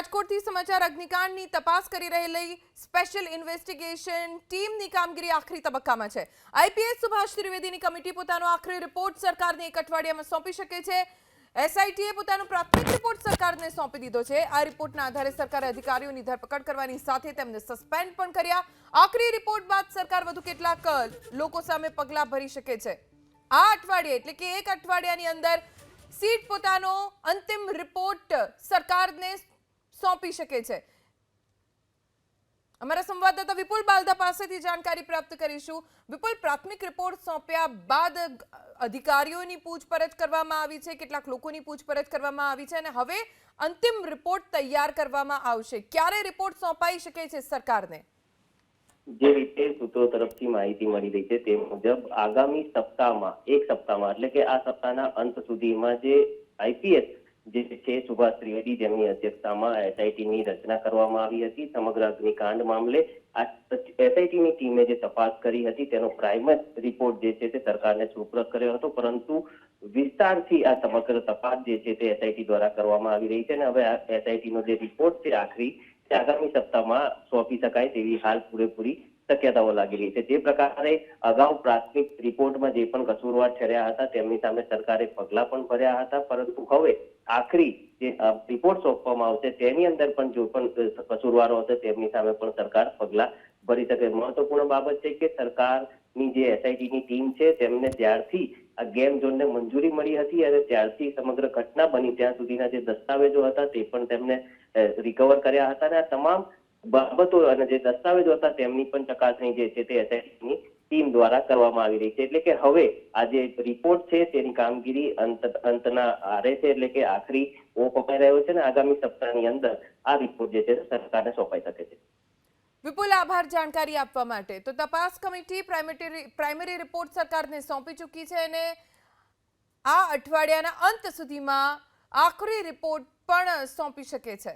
રાજકોટથી સમાચાર, અગ્નિકાંડની તપાસ કરી રહેલી સ્પેશિયલ ઇન્વેસ્ટિગેશન ટીમની કામગીરી આખરી તબક્કામાં છે. આઈપીએસ સુભાષ ત્રિવેદીની કમિટી પોતાનો આખરી રિપોર્ટ સરકારને એક અઠવાડિયામાં સોંપી શકે છે. એસઆઈટીએ પોતાનો પ્રાથમિક રિપોર્ટ સરકારને સોંપી દીધો છે. આ રિપોર્ટના આધારે સરકારે અધિકારીઓની ધરપકડ કરવાની સાથે તેમને સસ્પેન્ડ પણ કર્યા. આખરી રિપોર્ટ બાદ સરકાર વધુ કેટલાક લોકો સામે પગલાં ભરી શકે છે. આ અઠવાડિયે એટલે કે એક અઠવાડિયાની અંદર સીટ પોતાનો અંતિમ રિપોર્ટ સરકારને સોંપી શકે છે. અમારા સંવાદદાતા વિપુલ બાલદા પાસેથી જાણકારી પ્રાપ્ત કરીશું. વિપુલ, પ્રાથમિક રિપોર્ટ સોંપ્યા બાદ અધિકારીઓની પૂછપરછ કરવામાં આવી છે, કેટલાક લોકોની પૂછપરછ કરવામાં આવી છે અને હવે અંતિમ રિપોર્ટ તૈયાર કરવામાં આવશે. ક્યારે રિપોર્ટ સોંપાઈ શકે છે સરકારને? જે રીતે સૂત્રો તરફથી માહિતી મળી રહી છે તે મુજબ આગામી સપ્તાહમાં, એક સપ્તાહમાં, એટલે કે આ સપ્તાહના અંત સુધીમાં જે આઈપીએસ જે છે, સુભાષ ત્રિવેદી જેમની અધ્યક્ષતામાં એસઆઈટીની રચના કરવામાં આવી હતી. સમગ્ર અગ્નિકાંડ મામલે આ એસઆઈટી ટીમે જે તપાસ કરી હતી, તેનો પ્રાઇમર રિપોર્ટ જે છે, તે સરકારને સુપ્રત કર્યો હતો. પરંતુ વિસ્તારથી આ સમગ્ર તપાસ જે છે, તે એસઆઈટી દ્વારા કરવામાં આવી રહી છે અને હવે આ એસઆઈટી નો જે રિપોર્ટ છે, આખરી, તે આગામી સપ્તાહમાં સોંપી શકાય તેવી હાલ પૂરેપૂરી શક્યતાઓ લાગી રહી છે. જે પ્રકારે અગાઉ પ્રાથમિક રિપોર્ટમાં જે પણ કસૂરવાર ઠર્યા હતા, તેમની સામે સરકારે પગલા પણ ભર્યા હતા. પરંતુ હવે આખરી જે રિપોર્ટ સોંપવામાં આવશે, તેની અંદર પણ જો પણ કસૂરવારો હશે, તેમની સામે પણ સરકાર પગલા ભરી શકે. મહત્વપૂર્ણ બાબત છે કે સરકારની જે એસઆઈટી ની ટીમ છે, તેમને ત્યારથી આ ગેમ ઝોનને મંજૂરી મળી હતી અને ત્યારથી સમગ્ર ઘટના બની, ત્યાં સુધીના જે દસ્તાવેજો હતા, તે પણ તેમને રિકવર કર્યા હતા. અને આ તમામ બાબતો અને જે દસ્તાવેજો હતા, તેમની પણ ચકાસણી જે છે તે એસઆઈટીની ટીમ દ્વારા કરવામાં આવી રહી છે. એટલે કે હવે આ જે રિપોર્ટ છે તેની કામગીરી અંત, અંતના આરે છે, એટલે કે આખરી ઓપ અપાઈ રહ્યો છે અને આગામી સપ્તાહની અંદર આ રિપોર્ટ જે છે સરકારને સોંપાઈ શકે છે. વિપુલ, આભાર જાણકારી આપવા માટે. તો તપાસ કમિટી પ્રાઇમરી રિપોર્ટ સરકારને સોંપી ચૂકી છે અને આ અઠવાડિયાના અંત સુધીમાં આખરી રિપોર્ટ પણ સોંપી શકે છે.